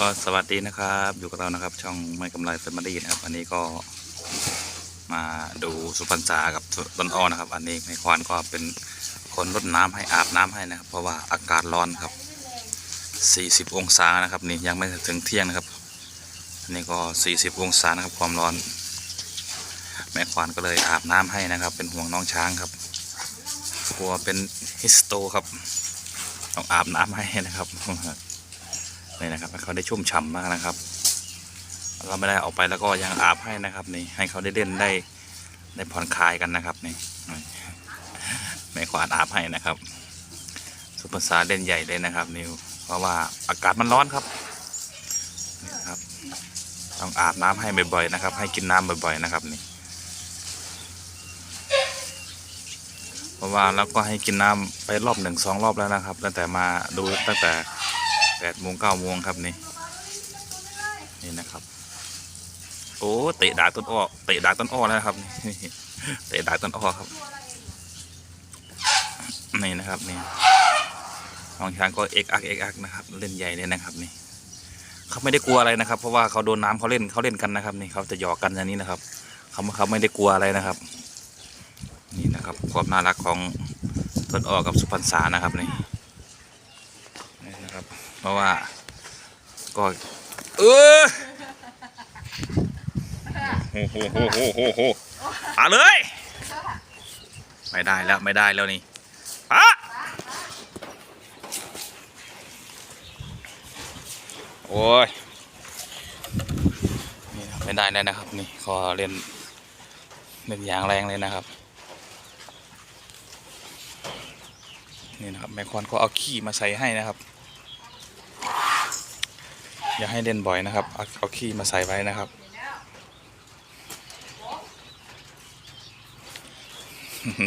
ก็สวัสดีนะครับ อยู่กับเรานะครับ ช่องไม่กำไรเฟมิลี่นะครับ อันนี้ก็มาดูสุพรรณษากับต้นอ้อนะครับ อันนี้ในควานก็เป็นคนรดน้ำให้อาบน้ำให้นะครับ เพราะว่าอากาศร้อนครับ 40 องศานะครับ นี่ยังไม่ถึงเที่ยงนะครับ อันนี้ก็ 40 องศานะครับ ความร้อน แม่ควานก็เลยอาบน้ำให้นะครับ เป็นห่วงน้องช้างครับกลัวเป็นฮิสโตครับต้องอาบน้ำให้นะครับ นี่นะครับให้เขาได้ชุ่มฉ่ำมากนะครับ เราไม่ได้ออกไปแล้วก็ยังอาบให้นะครับนี่ให้เขาได้เล่นได้ได้ผ่อนคลายกันนะครับนี่แม่ขวานอาบให้นะครับสุภาษาเล่นใหญ่เลยนะครับนิวเพราะว่าอากาศมันร้อนครับนี่นะครับ ต้องอาบน้ำให้บ่อยๆนะครับ ให้กินน้ำบ่อยๆนะครับนี่เพราะว่าเราก็ให้กินน้ำไปรอบหนึ่งสองรอบแล้วนะครับ ตั้งแต่มาดูตั้งแต่ แปดโมงเก้าโมงครับนี่นี่นะครับ โอ้เตะดาต้นอ้อเตะดาต้นอ้อแล้วครับนี่เตะดาต้นอ้อครับนี่นะครับนี่น้องช้างก็เอ็กอักเอ็กอักนะครับ เล่นใหญ่เลยนะครับนี่เขาไม่ได้กลัวอะไรนะครับ เพราะว่าเขาโดนน้ำเขาเล่นเขาเล่นกันนะครับ นี่เขาจะหยอกกันอย่างนี้นะครับเขาเขาไม่ได้กลัวอะไรนะครับ นี่นะครับความน่ารักของต้นอ้อกับสุพรรณษานะครับนี่ เพราะว่าก็เออโอ้โหโหโหโหโหเอาเลย ไม่ได้แล้วไม่ได้แล้วนี่อะโอ้ยนี่ไม่ได้แล้วนะครับ นี่ขอเล่นเล่นอย่างแรงเลยนะครับ นี่นะครับแม่คอนก็เอาขี้มาใส่ให้นะครับ อย่าให้เล่นบ่อยนะครับ เอาขี้มาใส่ไว้นะครับ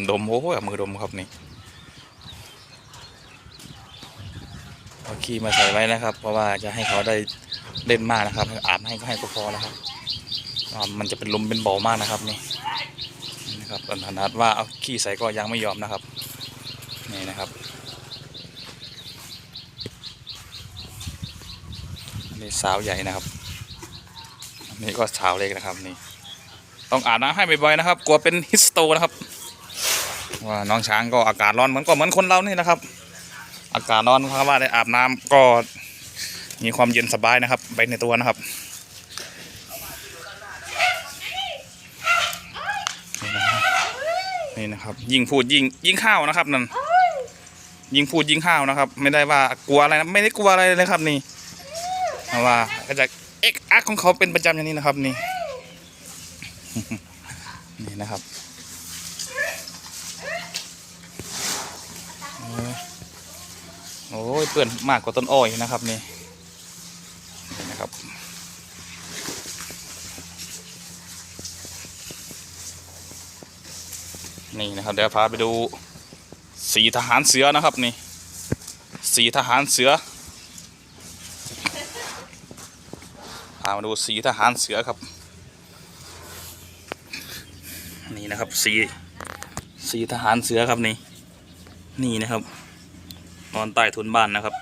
ดมโอ้โหเอามือดมครับนี่ เอาขี้มาใส่ไว้นะครับ เพราะว่าจะให้เขาได้เล่นมากนะครับ อาบให้ก็ให้ก็พอแล้วครับ มันจะเป็นลมเป็นบ่อมากนะครับนี่นี่นะครับขนาดว่าเอาขี้ใส่ก็ยังไม่ยอมนะครับ นี่นะครับ นนี้สาวใหญ่นะครับนนี้ก็สาวเล็กนะครับนี่ ต้องอาบน้ำให้บ่อยๆนะครับ กลัวเป็นฮิสโตนะครับ ว่าน้องช้างก็อากาศร้อนเหมือนก็เหมือนคนเรานี่นะครับ อากาศร้อนครับว่าได้อาบน้ำก็มีความเย็นสบายนะครับ ไปในตัวนะครับนี่นะครับ ยิ่งพูดยิ่งยิ่งข้าวนะครับนั่นยิงพูดยิงห้าวนะครับ ไม่ได้ว่ากลัวอะไรนะไม่ได้กลัวอะไรเลยครับนี่ เพราะว่าก็จะเอ็กอักของเขาเป็นประจำอย่างนี้นะครับนี่ นี่นะครับโอ้ยโอ้ยเปื่อนมากกว่าต้นอ้อยนะครับนี่นี่นะครับนี่นะครับเดี๋ยวพาไปดูสีทหารเสือนะครับนี่สีทหารเสือามาดูสีทหารเสือครับ นี่นะครับสีสีทหารเสือครับนี่ นี่นะครับ นอนใต้ทุนบ้านนะครับ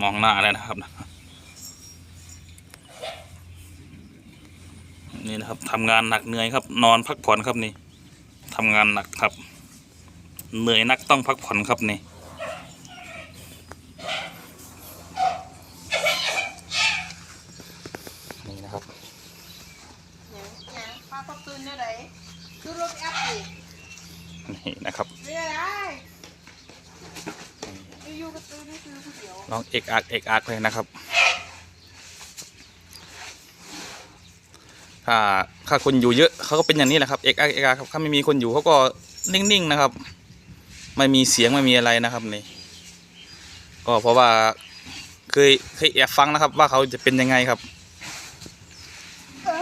มองหน้าแล้วนะครับ นี่นะครับทำงานหนักเหนื่อยครับ นอนพักผ่อนครับนี่ทำงานหนักครับ เหนื่อยนักต้องพักผ่อนครับนี่นี่นะครับ ยังยังพาเขาตื่ นเนี่ยไหนคือรถแอปสินี่นะครับเรื่อยไอ้อยู่ก็ตื่นนี่คือผู้เดียวลองเอกอักเอกอักเลยนะครับ ถ้าถ้าคนอยู่เยอะเขาก็เป็นอย่างนี้แหละครับเอกอักเอกอักครับถ้าไม่มีคนอยู่เขาก็นิ่งๆนะครับ ไม่มีเสียงไม่มีอะไรนะครับนี่ก็เพราะว่าเคยเคยแอบฟังนะครับ ว่าเขาจะเป็นยังไงครับ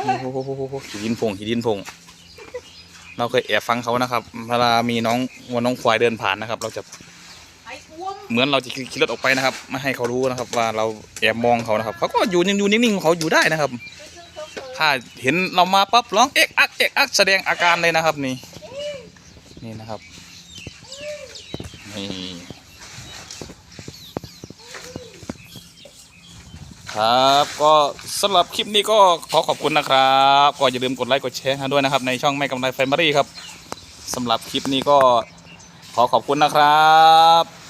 โอ้โหขีดินพงขีดินพง เราเคยแอบฟังเขานะครับ เวลามีน้องวัวน้องควายเดินผ่านนะครับ เราจะ เหมือนเราจะขี่รถออกไปนะครับ ไม่ให้เขารู้นะครับ ว่าเราแอบมองเขานะครับ เขาก็อยู่อยู่นิ่งๆของเขาอยู่ได้นะครับ ถ้าเห็นเรามาปั๊บร้องเอ๊กอักเอ๊กอักแสดงอาการเลยนะครับนี่ นี่นะครับ นี่ ครับ ก็สำหรับคลิปนี้ก็ขอขอบคุณนะครับ ก็อย่าลืมกดไลค์กดแชร์ให้ด้วยนะครับ ในช่องแม่กำไรแฟมิลี่ครับสำหรับคลิปนี้ก็ขอขอบคุณนะครับ